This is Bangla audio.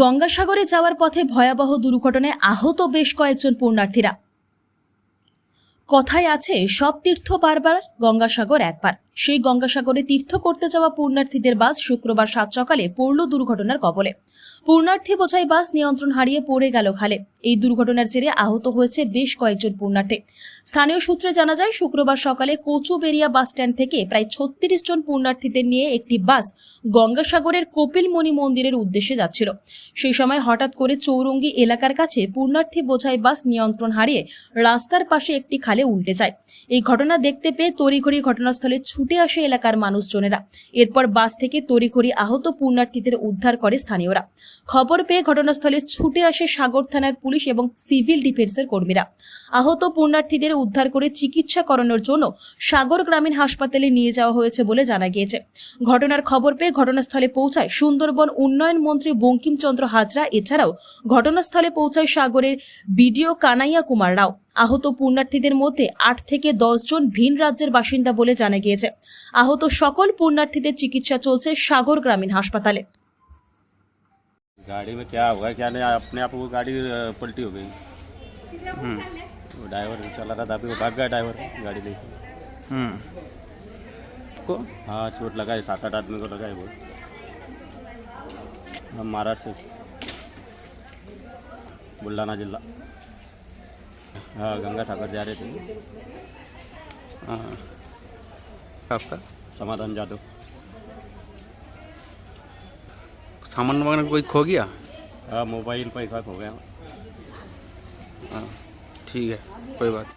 গঙ্গাসাগরে যাওয়ার পথে ভয়াবহ দুর্ঘটনায় আহত বেশ কয়েকজন পূর্ণার্থীরা কথায় আছে, সব তীর্থ বারবার গঙ্গাসাগর একবার। সেই গঙ্গাসাগরে তীর্থ করতে যাওয়া পুণ্যার্থীদের বাস শুক্রবার সাত সকালে পড়ল দুর্ঘটনার কবলে। পুণ্যার্থী বোঝাই বাস নিয়ন্ত্রণ হারিয়ে পড়ে গেল খালে। এই দুর্ঘটনার জেরে আহত হয়েছে বেশ কয়েকজন পুণ্যার্থী। স্থানীয় সূত্রে জানা যায়, শুক্রবার সকালে কচুবেরিয়া বাস স্ট্যান্ড থেকে প্রায় ছত্রিশ জন পুণ্যার্থীদের নিয়ে একটি বাস গঙ্গাসাগরের কপিলমণি মন্দিরের উদ্দেশ্যে যাচ্ছিল। সেই সময় হঠাৎ করে চৌরঙ্গি এলাকার কাছে পুণ্যার্থী বোঝাই বাস নিয়ন্ত্রণ হারিয়ে রাস্তার পাশে একটি খালে উল্টে যায়। এই ঘটনা দেখতে পেয়ে তড়িঘড়ি ঘটনাস্থলে ছুটে আসে এলাকার মানুষজনেরা। এরপর বাস থেকে তড়িঘড়ি আহত পুণ্যার্থীদের উদ্ধার করে স্থানীয়রা। খবর পেয়ে ঘটনাস্থলে ছুটে আসে সাগর থানার পুলিশ এবং সিভিল ডিফেন্সের কর্মীরা। আহত পুণ্যার্থীদের উদ্ধার করে চিকিৎসা করানোর জন্য সাগর গ্রামীণ হাসপাতালে নিয়ে যাওয়া হয়েছে বলে জানা গিয়েছে। ঘটনার খবর পেয়ে ঘটনাস্থলে পৌঁছায় সুন্দরবন উন্নয়ন মন্ত্রী বঙ্কিমচন্দ্র হাজরা। এছাড়াও ঘটনাস্থলে পৌঁছায় সাগরের বিডিও কানাইয়া কুমার রাও। আহত পুণ্যার্থীদের মধ্যে আট থেকে দশ জন ভিন রাজ্যের বাসিন্দা বলে জানা গিয়েছে আহত সকল পুণ্যার্থীদের চিকিৎসা চলছে সাগর গ্রামীণ হাসপাতালে गाड़ी में क्या हुआ क्या नहीं अपने आप वो गाड़ी अ, पलटी हो गई वो ड्राइवर चला रहा था अभी वो भाग गया ड्राइवर गाड़ी लेके हम्म को हाँ चोट लगा है सात आठ आदमी को लगा है वो हम महाराष्ट्र से बुल्ढाना जिला हाँ गंगा ठाकर जा रहे थे। हाँ। आपका? समाधान जादव सामान वगैरह कोई खो गया? हाँ मोबाइल पैसा खो गया। हाँ ठीक है कोई बात